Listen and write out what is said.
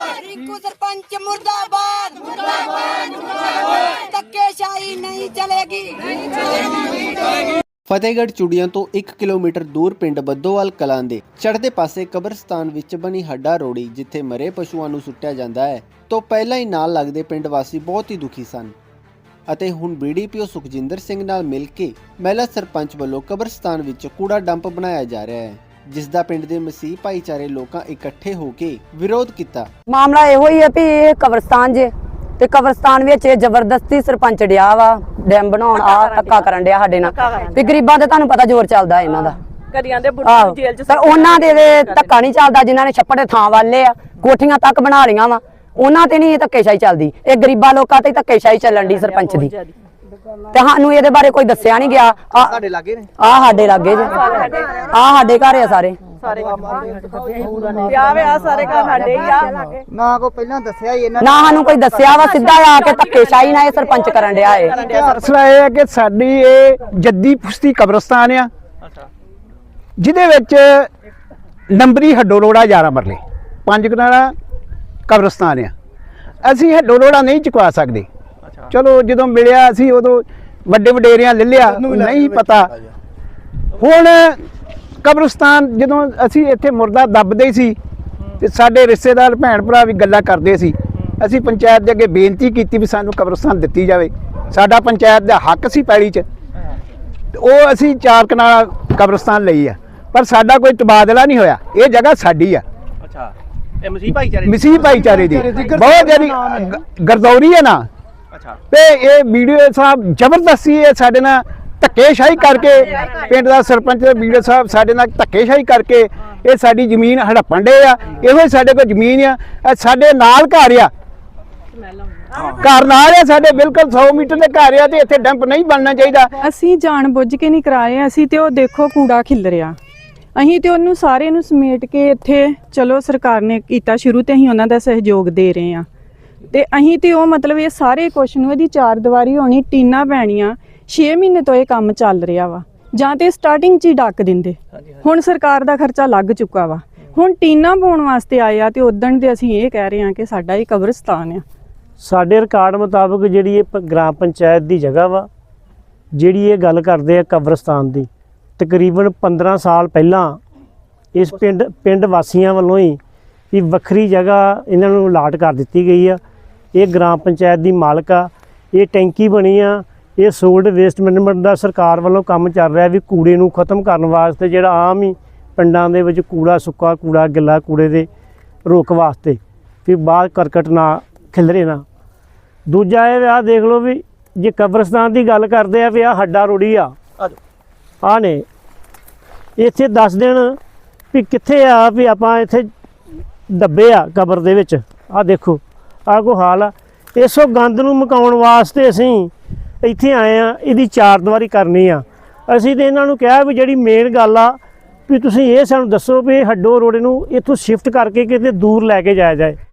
ਰਿੰਕੂ ਸਰਪੰਚ ਮੁਰਦਾਬਾਦ ਮੁਰਦਾਬਾਦ ਮੁਰਦਾਬਾਦ। ਧੱਕੇਸ਼ਾਹੀ ਨਹੀਂ ਫਤਿਹਗੜ੍ਹ ਚੂੜੀਆਂ ਤੋਂ 1 ਕਿਲੋਮੀਟਰ ਦੂਰ ਪਿੰਡ ਬੱਦੋਵਾਲ ਕਲਾਂ ਦੇ ਚੜ੍ਹਦੇ ਪਾਸੇ ਕਬਰਸਤਾਨ ਵਿੱਚ ਬਣੀ ਹੱਡਾ ਰੋੜੀ, ਜਿੱਥੇ ਮਰੇ ਪਸ਼ੂਆਂ ਨੂੰ ਸੁੱਟਿਆ ਜਾਂਦਾ ਹੈ, ਤੋਂ ਪਹਿਲਾਂ ਹੀ ਨਾਲ ਲੱਗਦੇ ਪਿੰਡ ਵਾਸੀ ਬਹੁਤ ਹੀ ਦੁਖੀ ਸਨ। ਅਤੇ ਹੁਣ ਬੀਡੀਪੀਓ ਸੁਖਜਿੰਦਰ ਸਿੰਘ ਨਾਲ ਮਿਲ ਕੇ ਮਹਿਲਾ ਸਰਪੰਚ ਵੱਲੋਂ ਕਬਰਸਤਾਨ ਵਿੱਚ ਕੂੜਾ ਡੰਪ ਬਣਾਇਆ ਜਾ ਰਿਹਾ ਹੈ। ਜਿਸ ਦਾ ਪਿੰਡ ਦੇ ਮਸੀਹ ਭਾਈਚਾਰੇ ਲੋਕਾਂ ਇਕੱਠੇ ਹੋ ਕੇ ਵਿਰੋਧ ਕੀਤਾ। ਮਾਮਲਾ ਇਹੋ ਹੀ ਹੈ ਵੀ ਇਹ ਕਬਰਸਤਾਨ ਜੇ ਤੇ ਕਬਰਸਤਾਨ ਵਿੱਚ ਇਹ ਜ਼ਬਰਦਸਤੀ ਸਰਪੰਚ ਡਿਆ ਵਾ ਡੈਮ ਬਣਾਉਣ ਆ ਧੱਕਾ ਕਰਨ ਡਿਆ ਸਾਡੇ ਨਾਲ। ਵੀ ਗਰੀਬਾਂ ਤੇ ਤੁਹਾਨੂੰ ਪਤਾ ਜ਼ੋਰ ਚੱਲਦਾ ਇਹਨਾਂ ਦਾ। ਕਰੀਆਂ ਦੇ ਬੁੱਢੇ ਜੇਲ੍ਹ ਚ ਪਰ ਉਹਨਾਂ ਦੇ ਦੇ ਧੱਕਾ ਨਹੀਂ ਚੱਲਦਾ ਜਿਨ੍ਹਾਂ ਨੇ ਛੱਪੜ ਦੇ ਥਾਂ ਵਾਲੇ ਆ ਕੋਠੀਆਂ ਤੱਕ ਬਣਾ ਲੀਆਂ ਵਾ। ਉਹਨਾਂ ਤੇ ਨਹੀਂ ਇਹ ਧੱਕੇਸ਼ਾਹੀ ਚੱਲਦੀ। ਇਹ ਗਰੀਬਾਂ ਲੋਕਾਂ ਤੇ ਧੱਕੇਸ਼ਾਹੀ ਚੱਲਣ ਦੀ ਸਰਪੰਚ ਦੀ। ਤੇ ਸਾਨੂੰ ਇਹਦੇ ਬਾਰੇ ਕੋਈ ਦੱਸਿਆ ਨਹੀਂ ਗਿਆ। ਸਾਡੇ ਲਾਗੇ ਨੇ। ਆ ਸਾਡੇ ਲਾਗੇ ਜੇ। ਆ ਸਾਡੇ ਘਰ ਆ ਸਾਰੇ। ਸਾਰੇ ਵਿਆਹ ਵਿਆਹ ਸਾਰੇ ਘਰ ਸਾਡੇ ਹੀ ਆ। ਨਾ ਕੋ ਪਹਿਲਾਂ ਦੱਸਿਆ ਹੀ ਇਹਨਾਂ ਨਾ ਸਾਨੂੰ ਕੋਈ ਦੱਸਿਆ ਵਾ ਸਿੱਧਾ ਆ ਕੇ ਧੱਕੇਸ਼ਾਹੀ ਨਾਲ ਇਹ ਸਰਪੰਚ ਕਰਨ ਡਿਆ ਏ। ਇਹ ਹੈ ਕਿ ਸਾਡੀ ਇਹ ਜੱਦੀ ਪੁਸ਼ਤੀ ਕਬਰਸਤਾਨ ਆ। ਜਿਹਦੇ ਵਿੱਚ ਨੰਬਰੀ ਹੱਡੋ ਰੋੜਾ 11 ਮਰਲੇ। ਪੰਜ ਕਨਾਲਾ ਕਬਰਸਤਾਨ ਆ। ਅਸੀਂ ਹੱਡੋ ਰੋੜਾ ਨਹੀਂ ਚੁਕਵਾ ਸਕਦੇ। ਚਲੋ ਜਦੋਂ ਮਿਲਿਆ ਅਸੀਂ ਉਦੋਂ ਵੱਡੇ ਵਡੇਰਿਆਂ ਲੈ ਲਿਆ ਨਹੀਂ ਪਤਾ। ਹੁਣ ਕਬਰਸਤਾਨ ਜਦੋਂ ਅਸੀਂ ਇੱਥੇ ਮੁਰਦਾ ਦੱਬਦੇ ਸੀ ਤੇ ਸਾਡੇ ਰਿਸ਼ਤੇਦਾਰ ਭੈਣ ਭਰਾ ਵੀ ਗੱਲਾਂ ਕਰਦੇ ਸੀ ਅਸੀਂ ਪੰਚਾਇਤ ਦੇ ਅੱਗੇ ਬੇਨਤੀ ਕੀਤੀ ਵੀ ਸਾਨੂੰ ਕਬਰਸਤਾਨ ਦਿੱਤੀ ਜਾਵੇ। ਸਾਡਾ ਪੰਚਾਇਤ ਦਾ ਹੱਕ ਸੀ ਪੈਲੀ 'ਚ। ਉਹ ਅਸੀਂ ਚਾਰ ਕਨਾਲ ਕਬਰਸਤਾਨ ਲਈ ਆ ਪਰ ਸਾਡਾ ਕੋਈ ਤਬਾਦਲਾ ਨਹੀਂ ਹੋਇਆ ਇਹ ਜਗ੍ਹਾ ਸਾਡੀ ਆ। ਅੱਛਾ ਇਹ ਮਸੀਹ ਭਾਈਚਾਰੇ ਦੀ? ਮਸੀਹ ਭਾਈਚਾਰੇ ਦੀ। ਬਹੁਤ ਜਿਹੜੀ ਗਰਦੌਰੀ ਹੈ ਨਾ। ਤੇ ਇਹ ਵੀਡੀਓ ਸਾਹਿਬ ਜ਼ਬਰਦਸਤੀ ਇਹ ਸਾਡੇ ਨਾਲ ਧੱਕੇਸ਼ਾਹੀ ਕਰਕੇ ਪਿੰਡ ਦਾ ਸਰਪੰਚ ਤੇ ਵੀਡੀਓ ਸਾਹਿਬ ਸਾਡੇ ਨਾਲ ਧੱਕੇਸ਼ਾਹੀ ਕਰਕੇ ਇਹ ਸਾਡੀ ਜ਼ਮੀਨ ਹੜੱਪਣ ਡੇ ਆ। ਇਹੋ ਹੀ ਸਾਡੇ ਕੋਲ ਜ਼ਮੀਨ ਆ ਇਹ ਸਾਡੇ ਨਾਲ ਘਰ ਆ। ਘਰ ਨਾਲ ਆ ਸਾਡੇ ਬਿਲਕੁਲ 100 ਮੀਟਰ ਦੇ ਘਰ ਆ ਤੇ ਇੱਥੇ ਡੰਪ ਨਹੀਂ ਬਣਨਾ ਚਾਹੀਦਾ। ਅਸੀਂ ਜਾਣ ਬੁੱਝ ਕੇ ਨਹੀਂ ਕਰਾਏ ਅਸੀਂ ਤੇ ਉਹ ਦੇਖੋ ਕੂੜਾ ਖਿਲਰਿਆ ਅਸੀਂ ਤੇ ਉਹਨੂੰ ਸਾਰੇ ਨੂੰ ਸਮੇਟ ਕੇ ਇੱਥੇ ਚਲੋ ਸਰਕਾਰ ਨੇ ਕੀਤਾ ਸ਼ੁਰੂ ਤੇ ਅਸੀਂ ਉਹਨਾਂ ਦਾ ਸਹਿਯੋਗ ਦੇ ਰਹੇ ਆ। ਤੇ ਅਸੀਂ ਤੇ ਉਹ ਮਤਲਬ ਇਹ ਸਾਰੇ ਕੁਛ ਨੂੰ ਇਹਦੀ ਚਾਰ ਦੀਵਾਰੀ ਹੋਣੀ ਟੀਨਾ ਪੈਣੀਆਂ 6 ਮਹੀਨੇ ਤੋਂ ਇਹ ਕੰਮ ਚੱਲ ਰਿਹਾ ਵਾ। ਜਾਂ ਤੇ ਸਟਾਰਟਿੰਗ 'ਚ ਹੀ ਡੱਕ ਦਿੰਦੇ। ਹੁਣ ਸਰਕਾਰ ਦਾ ਖਰਚਾ ਲੱਗ ਚੁੱਕਾ ਵਾ। ਹੁਣ ਟੀਨਾ ਪਾਉਣ ਵਾਸਤੇ ਆਏ ਆ ਤੇ ਉਦਣ ਦੇ ਅਸੀਂ ਇਹ ਕਹਿ ਰਹੇ ਆ ਕਿ ਸਾਡਾ ਇਹ ਕਬਰਸਤਾਨ ਆ। ਸਾਡੇ ਰਿਕਾਰਡ ਮੁਤਾਬਕ ਜਿਹੜੀ ਇਹ ਗ੍ਰਾਮ ਪੰਚਾਇਤ ਦੀ ਜਗ੍ਹਾ ਵਾ ਜਿਹੜੀ ਇਹ ਗੱਲ ਕਰਦੇ ਆ ਕਬਰਸਤਾਨ ਦੀ ਤਕਰੀਬਨ 15 ਸਾਲ ਪਹਿਲਾਂ ਇਸ ਪਿੰਡ ਪਿੰਡ ਵਾਸੀਆਂ ਵੱਲੋਂ ਹੀ ਵੀ ਵੱਖਰੀ ਜਗ੍ਹਾ ਇਹਨਾਂ ਨੂੰ ਅਲਾਟ ਕਰ ਦਿੱਤੀ ਗਈ ਆ। ਇਹ ਗ੍ਰਾਮ ਪੰਚਾਇਤ ਦੀ ਮਾਲਕ ਆ ਇਹ ਟੈਂਕੀ ਬਣੀ ਆ ਇਹ ਸੋਲਡ ਵੇਸਟ ਮੈਨੇਜਮੈਂਟ ਦਾ ਸਰਕਾਰ ਵੱਲੋਂ ਕੰਮ ਚੱਲ ਰਿਹਾ ਵੀ ਕੂੜੇ ਨੂੰ ਖਤਮ ਕਰਨ ਵਾਸਤੇ ਜਿਹੜਾ ਆਮ ਹੀ ਪਿੰਡਾਂ ਦੇ ਵਿੱਚ ਕੂੜਾ ਸੁੱਕਾ ਕੂੜਾ ਗਿੱਲਾ ਕੂੜੇ ਦੇ ਰੋਕ ਵਾਸਤੇ ਵੀ ਬਾਹਰ ਕਰਕਟ ਨਾ ਖਿਲਰੇ ਨਾ। ਦੂਜਾ ਇਹ ਆ ਦੇਖ ਲਓ ਵੀ ਜੇ ਕਬਰਸਤਾਨ ਦੀ ਗੱਲ ਕਰਦੇ ਆ ਵੀ ਆ ਹੱਡਾ ਰੋੜੀ ਆ। ਆ ਨੇ ਇੱਥੇ ਦੱਸ ਦੇਣ ਵੀ ਕਿੱਥੇ ਆ ਵੀ ਆਪਾਂ ਇੱਥੇ ਦੱਬੇ ਆ ਕਬਰ ਦੇ ਵਿੱਚ। ਆ ਦੇਖੋ। ਆ ਕੋ ਹਾਲ ਆ। ਇਸੋ ਗੰਦ ਨੂੰ ਮਕਾਉਣ ਵਾਸਤੇ ਅਸੀਂ ਇੱਥੇ ਆਏ ਆ, ਇਹਦੀ ਚਾਰ ਦੀਵਾਰੀ ਕਰਨੀ ਆ। ਅਸੀਂ ਤੇ ਇਹਨਾਂ ਨੂੰ ਕਿਹਾ ਵੀ ਜਿਹੜੀ ਮੇਨ ਗੱਲ ਆ, ਵੀ ਤੁਸੀਂ ਇਹ ਸਾਨੂੰ ਦੱਸੋ ਵੀ ਹੱਡੋ ਰੋੜੇ ਨੂੰ ਇੱਥੋਂ ਸ਼ਿਫਟ ਕਰਕੇ ਕਿਤੇ ਦੂਰ ਲੈ ਕੇ ਜਾਇਆ ਜਾਏ।